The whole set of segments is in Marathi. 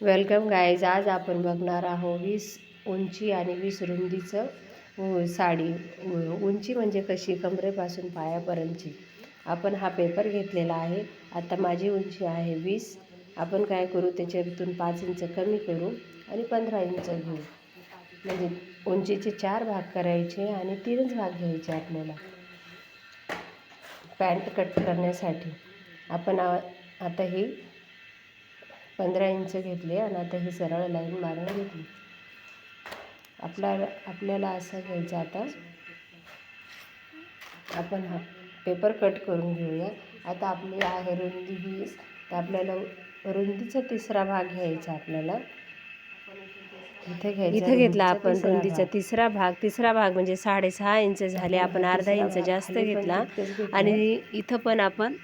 वेलकम गाईज आज आपण बघणार आहोत वीस उंची आणि वीस रुंदीचं साडी. उंची म्हणजे कशी? कमरेपासून पायापर्यंतची. आपण हा पेपर घेतलेला आहे. आता माझी उंची आहे वीस. आपण काय करू? त्याच्यातून पाच इंच कमी करू आणि पंधरा इंच घेऊ. म्हणजे उंचीचे चार भाग करायचे आणि तीनच भाग घ्यायचे आपल्याला. पॅन्ट कट करण्यासाठी. आपण आता ही पंधरा इंच घेतले आणि आता ही सरळ लाईन मारून घेतली. आपल्याला आपल्याला असं घ्यायचं आता. आपण हा पेपर कट करून घेऊया. आता आपली आहे रुंदी वीस. तर आपल्याला रुंदीचा तिसरा भाग घ्यायचा आपल्याला. इथे घ्यायचा इथं घेतला आपण रुंदीचा. तिसरा भाग. तिसरा भाग म्हणजे साडेसहा इंच झाले. आपण अर्धा इंच जास्त घेतले. आणि इथं पण आपण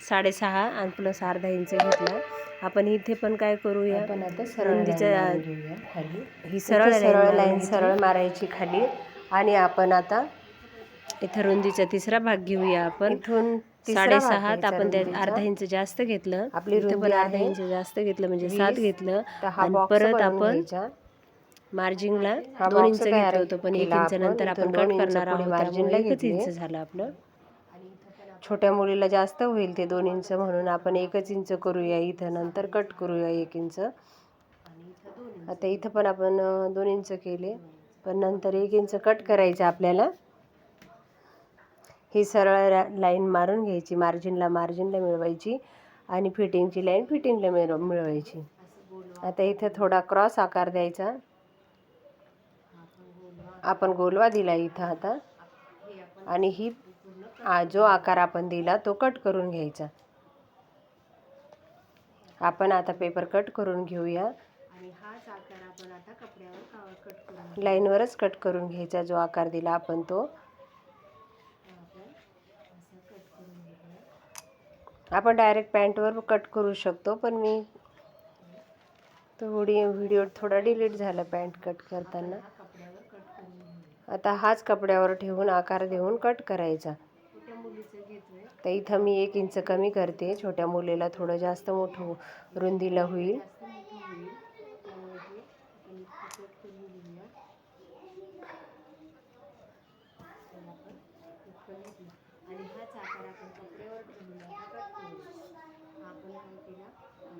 साडेसहा आणि प्लस अर्धा इंच घेतला. आपण इथे पण काय करूया आपण आता सरळ घेऊया खाली ही सरळ सरळ लाईन. सरळ मारायची खाली आणि आपण आता इथं रुंदीचा तिसरा भाग घेऊया आपण इथून साडेसहा आपण. अर्धा इंच जास्त घेतलं आपली पण अर्धा इंच जास्त घेतलं म्हणजे सात. घेतलं आणि परत आपण. मार्जिनला हा दोन इंच घेतलं होतं पण एक इंच. नंतर आपण कट करणार आहोत margin ला त्यामुळे एकच. इंच झालं आपलं छोट्या मुलीला जास्त होईल ते दोन इंच म्हणून आपण एकच इंच करूया इथं नंतर कट करूया एक इंच. आता इथं पण आपण दोन इंच केले पण नंतर एक इंच कट करायचं आपल्याला. ही सरळ लाईन मारून घ्यायची मार्जिनला मार्जिनला मिळवायची आणि फिटिंगची लाईन फिटिंगला मिळ मिळवायची. आता इथं थोडा क्रॉस आकार द्यायचा. आपण गोलवा दिला इथं आता. आणि ही जो आकार आपण दिला तो कट करून घ्यायचा. आपण आता पेपर कट करून घेऊया. आणि हाच आकार आपण आता कपड्यावर कट करून लाईनवरच कट करून घ्यायचा जो आकार दिला आपण तो. आपण डायरेक्ट पॅन्टवर कट करू शकतो पण मी थोडी व्हिडिओ थोडा डिलीट झाला पॅन्ट कट करताना. आता हाच कपड्यावर ठेवून आकार देऊन कट करायचा. तर इथं मी एक इंच कमी करते. छोट्या मुलीला थोडं जास्त मोठं रुंदीला होईल.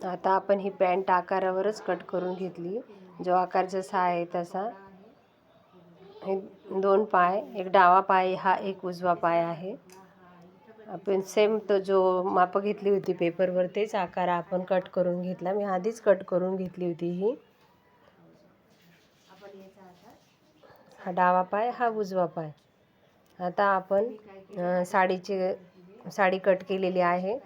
आता आपण ही पॅन्ट आकारावरच कट करून घेतली. जो आकार जसा आहे तसा. हे दोन पाय एक डावा पाय हा एक उजवा पाय आहे. आपण सेम तो जो मापं घेतली होती पेपरवर तेच आकार आपण कट करून घेतला. मी आधीच कट करून घेतली होती ही. हा डावा पाय हा उजवा पाय. आता आपण साडीचे साडी कट केलेली आहे.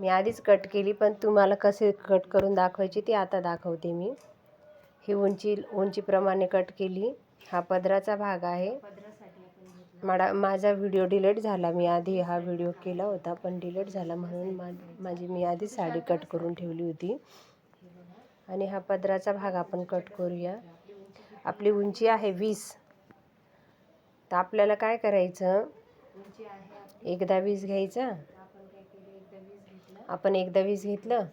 मी आधीच कट केली पण तुम्हाला कसे कट करून दाखवायची ती आता दाखवते मी. ही उंची उंचीप्रमाणे कट केली. हा पदराचा भाग आहे. माडा माझा व्हिडिओ डिलीट झाला. मी आधी हा व्हिडिओ केला होता पण डिलीट झाला म्हणून मा माझी मी आधी साडी कट करून ठेवली होती. आणि हा पदराचा भाग आपण कट करूया. आपली उंची आहे वीस. तर आपल्याला काय करायचं? एकदा वीस घ्यायचा. आपण एकदा वीस घेतलं.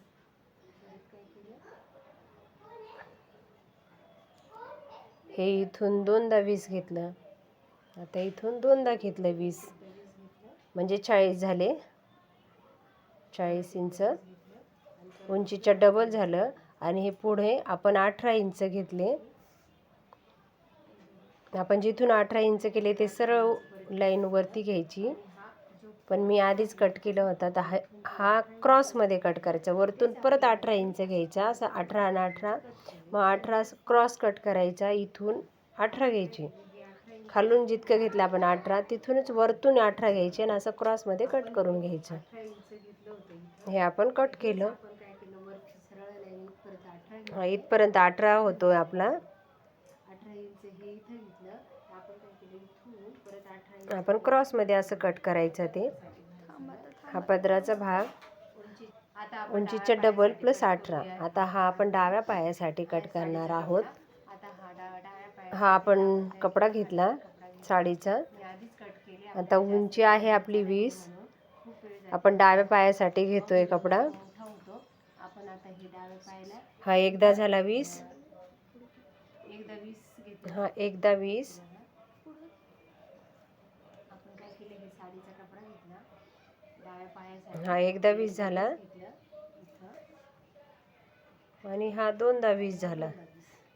हे इथून दोनदा वीस घेतलं. आता इथून दोनदा घेतलं वीस. म्हणजे चाळीस झाले. चाळीस इंच. उंचीच्या डबल झालं. आणि हे पुढे आपण अठरा इंच घेतले. आपण जिथून अठरा इंच केले ते सरळ लाईन वरती घ्यायची. पण मी आधीच कट केलं होतं. तर हा हा क्रॉसमध्ये कट करायचा. वरतून परत अठरा इंच घ्यायचा. असं अठरा आणि अठरा. मग अठरा क्रॉस कट करायचा. इथून अठरा घ्यायची. खालून जितकं घेतलं आपण अठरा तिथूनच वरतून अठरा घ्यायचे आणि असं क्रॉसमध्ये कट करून घ्यायचं. हे आपण कट केलं. हा इथपर्यंत अठरा होतो आपला. आपण क्रॉसमध्ये असं कट करायचं ते. हा पदराचा भाग. उंचीच्या डबल प्लस अठरा. आता हा आपण डाव्या पायासाठी कट करणार आहोत. हा आपण कपडा घेतला साडीचा. आता उंची आहे आपली वीस. आपण डाव्या पायासाठी घेतोय कपडा. हा एकदा झाला वीस. वीस हा एकदा वीस. हा एकदा वीस झाला. आणि हा दोनदा वीस झाला.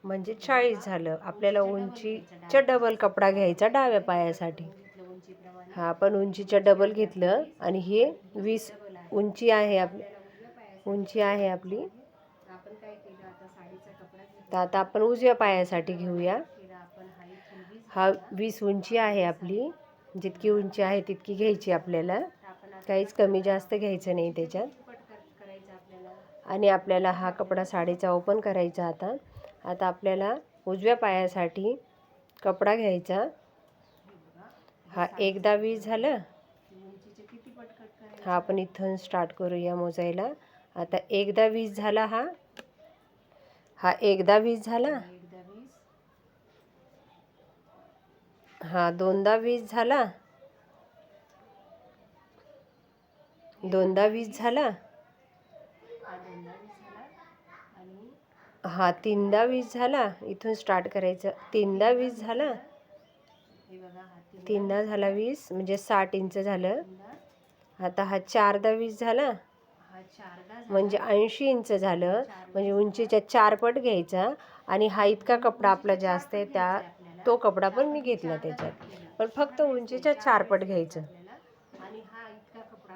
म्हणजे चाळीस झालं. आपल्याला उंचीच्या डबल कपडा घ्यायचा डाव्या पायासाठी. हा आपण उंचीच्या डबल घेतलं आणि हे वीस उंची आहे आपली उंची आहे आपली. तर आता आपण उजव्या पायासाठी घेऊया. हा वीस उंची आहे आपली. जितकी उंची आहे तितकी घ्यायची आपल्याला. काहीच कमी जास्त घ्यायचं नाही त्याच्यात. आणि आपल्याला हा कपडा साडीचा ओपन करायचा आता. आता आपल्याला उजव्या पायासाठी कपडा घ्यायचा. हा एकदा वीस झालं. हा आपण इथून स्टार्ट करूया मोजायला. आता एकदा वीस झाला हा. हा एकदा वीस झाला. हा दोनदा वीस झाला. दोनदा वीस झाला हा दोनदा वीस झाला आणि हा तीनदा वीस झाला. इथून स्टार्ट करायचं. तीनदा वीस झाला. तीनदा झाला वीस म्हणजे साठ इंच झालं. आता हा चारदा वीस झाला. म्हणजे ऐंशी इंच झालं. म्हणजे उंचीच्या चार पट घ्यायचा. आणि हा इतका कपडा आपला जास्त आहे त्या तो कपडा पण मी घेतला त्याच्यात. पण फक्त उंचीच्या चार पट घ्यायचं.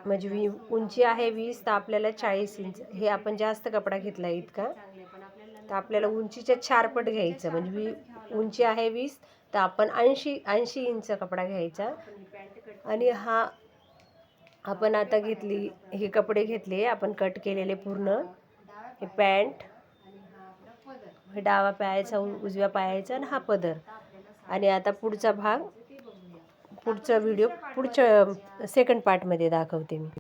म्हणजे वी उंची आहे वीस तर आपल्याला चाळीस इंच हे आपण जास्त कपडा घेतला इतका. तर आपल्याला उंचीच्या चार पट घ्यायचं. म्हणजे वी उंची आहे वीस तर आपण ऐंशी ऐंशी इंच कपडा घ्यायचा. आणि हा आपण आता घेतली हे कपडे घेतले आपण कट केलेले पूर्ण. हे पॅन्ट हे डावा पायाचा उजव्या पायाचा आणि हा पदर. आणि आता पुढचा भाग पुढचा व्हिडिओ पुढच्या सेकंड पार्टमध्ये दाखवते मी.